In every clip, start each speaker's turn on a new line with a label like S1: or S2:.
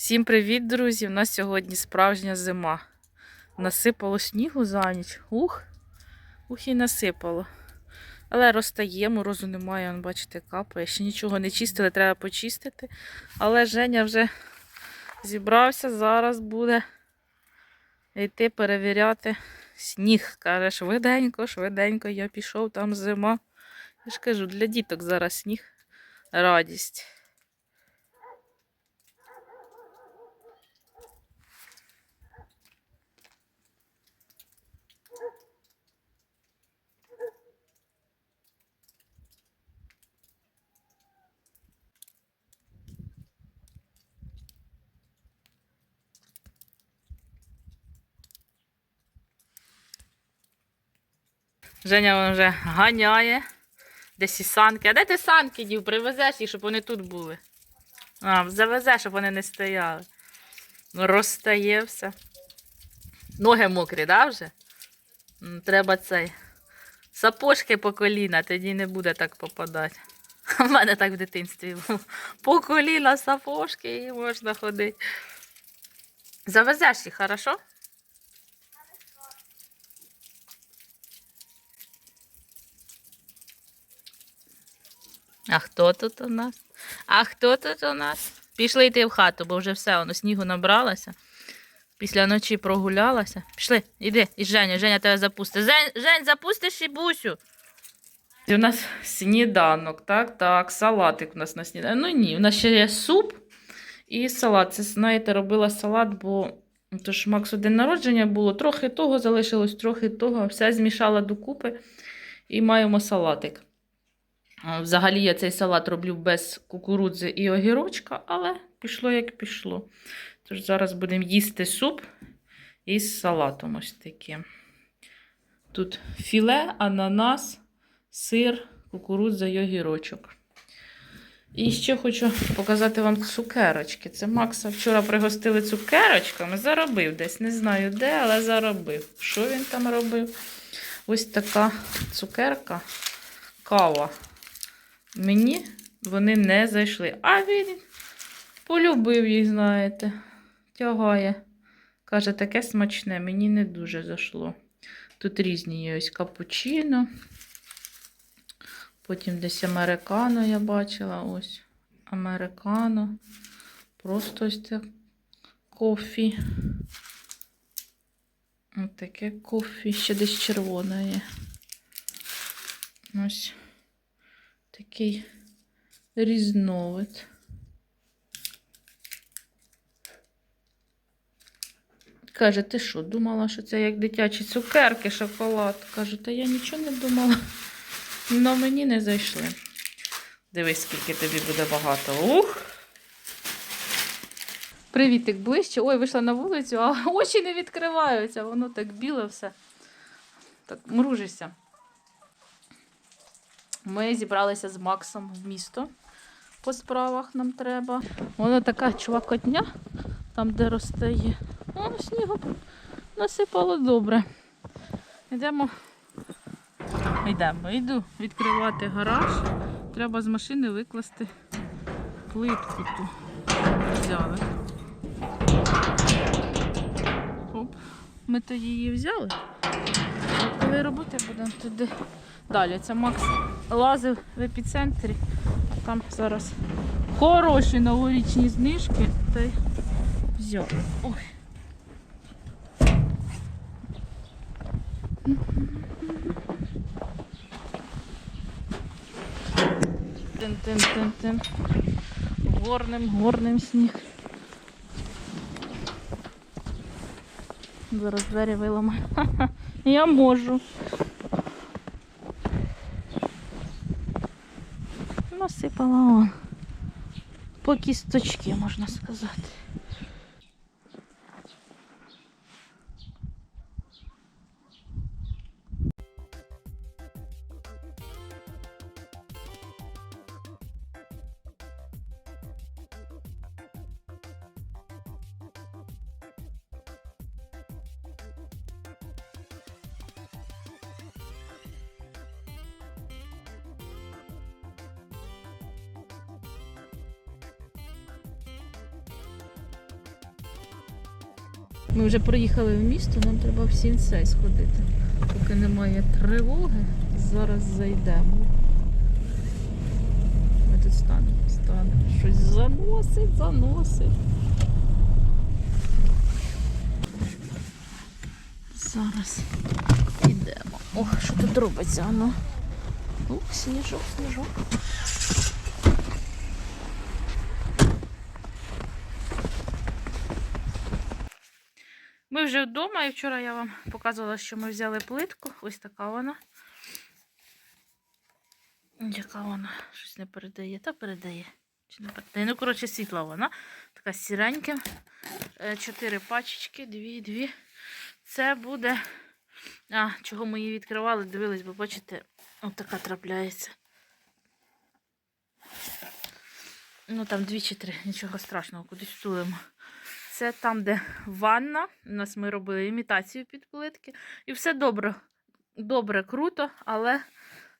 S1: Всім привіт, друзі! У нас сьогодні справжня зима. Насипало снігу за ніч. Ух, ух і насипало. Але розтає, морозу немає, он, бачите, капає. Ще нічого не чистили, треба почистити. Але Женя вже зібрався, зараз буде йти перевіряти сніг. Каже, швиденько, швиденько, я пішов, там зима. Я ж кажу, для діток зараз сніг радість. Женя вон вже ганяє. Десь і санки. А де ти санки дів? Привезеш їх, щоб вони тут були. А, завезеш, щоб вони не стояли. Ну, розстає все. Ноги мокрі, да, вже? Треба цей. Сапожки по коліна, тоді не буде так попадати. У мене так в дитинстві було. По коліна сапожки і можна ходити. Завезеш їх, хорошо? А хто тут у нас? А хто тут у нас? Пішли йти в хату, бо вже все, воно снігу набралося. Після ночі прогулялася. Пішли, іди, і Женя, Женя тебе запустить. Жень, Жень, запустиш і бусю. У нас сніданок, так, так, салатик у нас на сніданок. Ну ні, у нас ще є суп і салат. Це, знаєте, робила салат, бо тож Максу день народження було, трохи того залишилось, трохи того. Все змішала докупи і маємо салатик. А, Взагалі я цей салат роблю без кукурудзи і огірочка, але пішло як пішло. Тож зараз будемо їсти суп із салатом ось таким. Тут філе, ананас, сир, кукурудза і огірочок. І ще хочу показати вам цукерочки. Це Макса вчора пригостили цукерочками. Заробив десь, не знаю де, але заробив. Що він там робив? Ось така цукерка, кава. Мені вони не зайшли. А він полюбив їх, знаєте. Тягає. Каже, таке смачне, мені не дуже зайшло. Тут різні є ось капучино. Потім десь американо я бачила. Ось. Американо. Просто ось це кофі. Ось таке кофі. Ще десь червоне є. Ось такий різновид. Каже, ти що, думала, що це як дитячі цукерки, шоколад? Кажу, та я нічого не думала. Но мені не зайшли. Дивись, скільки тобі буде багато. Ух! Привітик ближче. Ой, вийшла на вулицю, а очі не відкриваються. Воно так біле все. Так, мружишся. Ми зібралися з Максом в місто. По справах нам треба. Воно така чувакотня, там, де росте є. О, снігу насипало добре. Йдемо. Йдемо, йду відкривати гараж. Треба з машини викласти плитку ту. Взяли. Оп. Ми то її взяли. А коли роботи будемо туди далі. Це Макс лазив в епіцентрі. Там зараз хороші новорічні знижки. Та й взяв. Ой. Тин-тин-тин-тин. Горним, горним сніг. Зараз двері виламаю. Я можу. Насипала он. По кісточки, можна сказати. Ми вже проїхали в місто, нам треба в сінцей сходити. Поки немає тривоги, зараз зайдемо. Ми тут станемо, станемо. Щось заносить, заносить. Зараз йдемо. Ох, що тут робиться, ну. Ух, сніжок, сніжок. Ми вже вдома, і вчора я вам показувала, що ми взяли плитку. Ось така вона. Яка вона? Щось не передає. Та передає. Чи не передає? Ну, коротше, світла вона. Така з сіреньким. Е, Чотири пачечки, дві, дві. Це буде. А, чого ми її відкривали, дивились, бо бачите, от така трапляється. Ну там дві чи три, нічого страшного, кудись втулимо. Це там, де ванна. У нас ми робили імітацію під плитки. І все добре, добре, круто, але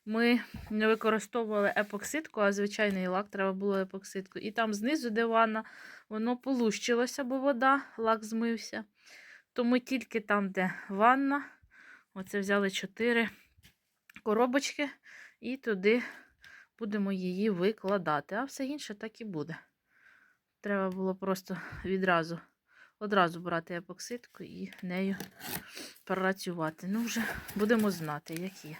S1: ми не використовували епоксидку, а звичайний лак треба було епоксидку. І там знизу, де ванна, воно полущилося, бо вода, лак змився. То ми тільки там, де ванна, оце взяли чотири коробочки і туди будемо її викладати. А все інше так і буде. Треба було просто відразу, одразу брати епоксидку і нею працювати. Ну, вже будемо знати, як є.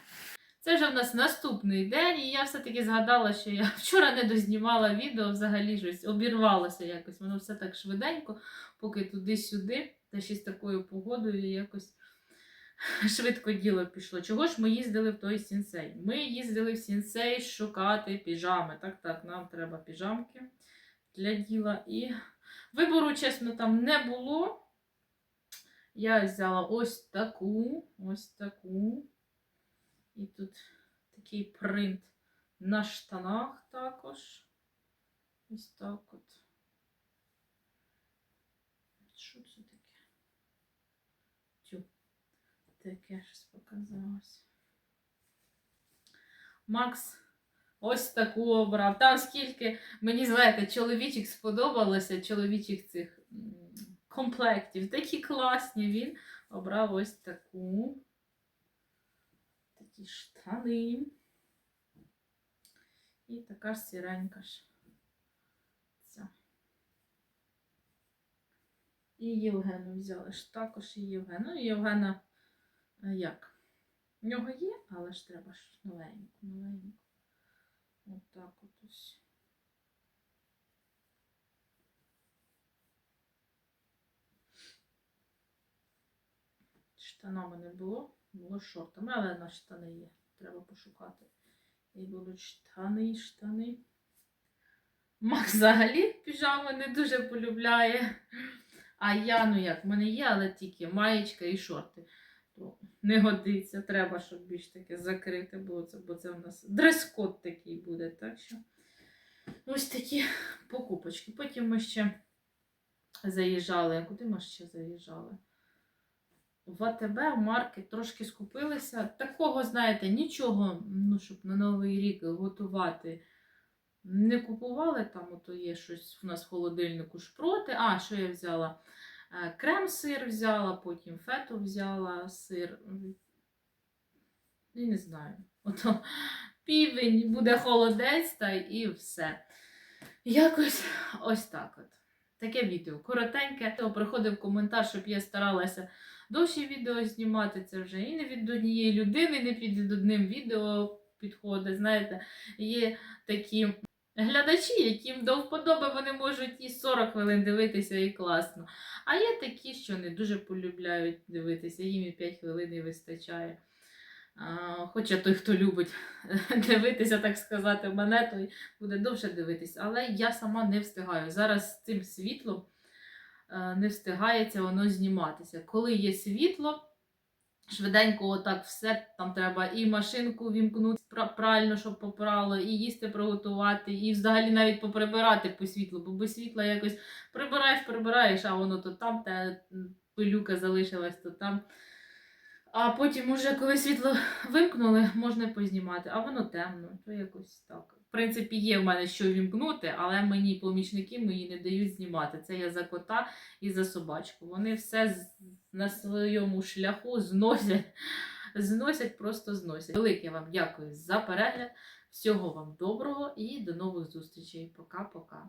S1: Це вже в нас наступний день, і я все-таки згадала, що я вчора не дознімала відео, взагалі щось обірвалося якось. Воно все так швиденько, поки туди-сюди, та ще з такою погодою якось швидко діло пішло. Чого ж ми їздили в той сінсей? Ми їздили в сінсей шукати піжами. Так, так, нам треба піжамки для діла. І вибору, чесно, там не було. Я взяла ось таку, ось таку. І тут такий принт на штанах також. Ось так от. Що це таке? Тю. Таке щось показалось. Макс ось таку обрав. Там скільки, мені знаєте, чоловічих сподобалося, чоловічих цих комплектів. Такі класні. Він обрав ось таку. Такі штани. І така ж сіренька ж. І Євгену взяли ж також і Євген. Ну, і Євгена е, як? В нього є, але ж треба ж новеньку, новеньку. От так от ось. Штанами не було, було шортами, але на штани є. Треба пошукати. І будуть штани, штани. Макс взагалі піжами не дуже полюбляє. А я, ну як, в мене є, але тільки маєчка і шорти. То не годиться. Треба, щоб більш таке закрите було, це, бо це в нас дрес-код такий буде. Так що ось такі покупочки. Потім ми ще заїжджали. А куди ми ще заїжджали? В АТБ, в маркет трошки скупилися. Такого, знаєте, нічого, ну, щоб на Новий рік готувати. Не купували, там ото є щось у нас в холодильнику шпроти. А, що я взяла? Е, Крем-сир взяла, потім фету взяла сир. І не знаю. Ото півень, буде холодець та і все. Якось ось так от. Таке відео. Коротеньке. То приходив коментар, щоб я старалася довші відео знімати. Це вже і не від однієї людини, не під одним відео підходить. Знаєте, є такі глядачі, яким до вподоби вони можуть і 40 хвилин дивитися, і класно. А є такі, що не дуже полюбляють дивитися, їм і 5 хвилин і вистачає. Хоча той, хто любить дивитися, так сказати, мене, той буде довше дивитися. Але я сама не встигаю. Зараз з цим світлом е, не встигається воно зніматися. Коли є світло, швиденько отак все, там треба і машинку вімкнути правильно, щоб попрало, і їсти приготувати, і взагалі навіть поприбирати по світлу, бо без світла якось прибираєш, прибираєш, а воно то там, та пилюка залишилась, то там. А потім, уже, коли світло вимкнули, можна познімати, а воно темно, то якось так. В принципі, є в мене що вімкнути, але мені помічники мої не дають знімати. Це я за кота і за собачку. Вони все на своєму шляху зносять, зносять, просто зносять. Велике вам дякую за перегляд. Всього вам доброго і до нових зустрічей. Пока-пока.